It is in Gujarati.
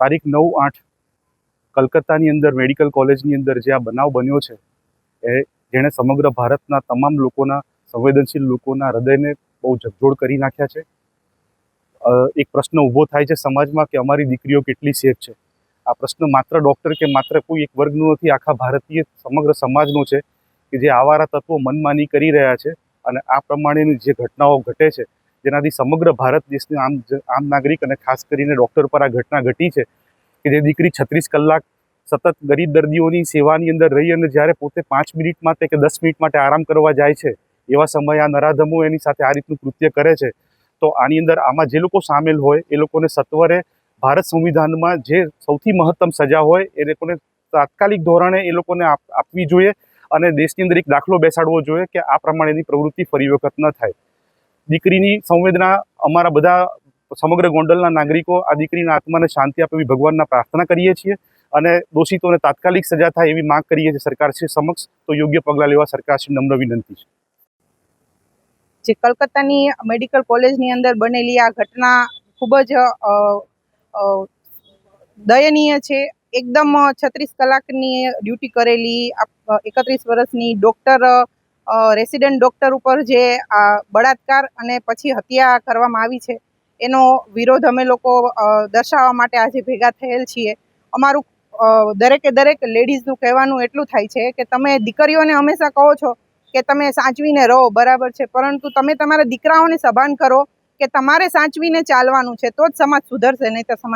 તારીખ નવ આઠ કલકત્તાની અંદર મેડિકલ કોલેજની અંદર જે આ બનાવ બન્યો છે, એ જેણે સમગ્ર ભારતના તમામ લોકોના, સંવેદનશીલ લોકોના હૃદયને બહુ ઝકઝોળ કરી નાખ્યા છે. એક પ્રશ્ન ઊભો થાય છે સમાજમાં કે અમારી દીકરીઓ કેટલી સેફ છે? આ પ્રશ્ન માત્ર ડૉક્ટર કે માત્ર કોઈ એક વર્ગનો નથી, આખા ભારતીય સમગ્ર સમાજનો છે, કે જે આવારા તત્વો મનમાની કરી રહ્યા છે અને આ પ્રમાણેની જે ઘટનાઓ ઘટે છે જેનાથી સમગ્ર ભારત દેશની આમ આમ નાગરિક અને ખાસ કરીને ડૉક્ટર પર આ ઘટના ઘટી છે કે જે દીકરી છત્રીસ કલાક સતત ગરીબ દર્દીઓની સેવાની અંદર રહી અને જ્યારે પોતે પાંચ મિનિટ માટે કે દસ મિનિટ માટે આરામ કરવા જાય છે, એવા સમયે આ નરાધમો એની સાથે આ રીતનું કૃત્ય કરે છે. તો આની અંદર આમાં જે લોકો સામેલ હોય, એ લોકોને સત્વરે ભારત સંવિધાનમાં જે સૌથી મહત્તમ સજા હોય, એ લોકોને તાત્કાલિક ધોરણે એ લોકોને આપ- આપવી જોઈએ અને દેશની અંદર એક દાખલો બેસાડવો જોઈએ કે આ પ્રમાણેની પ્રવૃત્તિ ફરી વખત ન થાય. દીકરીની સંવેદના અમારા બધા સમગ્ર ગોંડલના નાગરિકો આ દીકરીના આત્માને શાંતિ આપે ભગવાનના પ્રાર્થના કરીએ છીએ અને દોષિતોને તાત્કાલિક સજા થાય એવી માંગ કરીએ છીએ સરકારશ્રી સમક્ષ, તો યોગ્ય પગલાં લેવા સરકારશ્રી નમ્ર વિનંતી છે. જે કલકત્તાની મેડિકલ કોલેજની અંદર બનેલી આ ઘટના ખૂબ જ દયનીય છે. એકદમ છત્રીસ કલાકની ડ્યુટી કરેલી એકત્રીસ વર્ષની ડૉક્ટર રેસિડેન્ટ ડૉક્ટર ઉપર જે બળાત્કાર અને પછી હત્યા કરવામાં આવી છે, એનો વિરોધ અમે લોકો દર્શાવવા માટે આજે ભેગા થયેલ છીએ. અમારું દરેકે દરેક લેડીઝનું કહેવાનું એટલું થાય છે કે તમે દીકરીઓને હંમેશા કહો છો કે તમે સાચવીને રહો, બરાબર છે, પરંતુ તમે તમારા દીકરાઓને સભાન કરો કે તમારે સાચવીને ચાલવાનું છે, તો જ સમાજ સુધરશે, નહીં તો સમાજ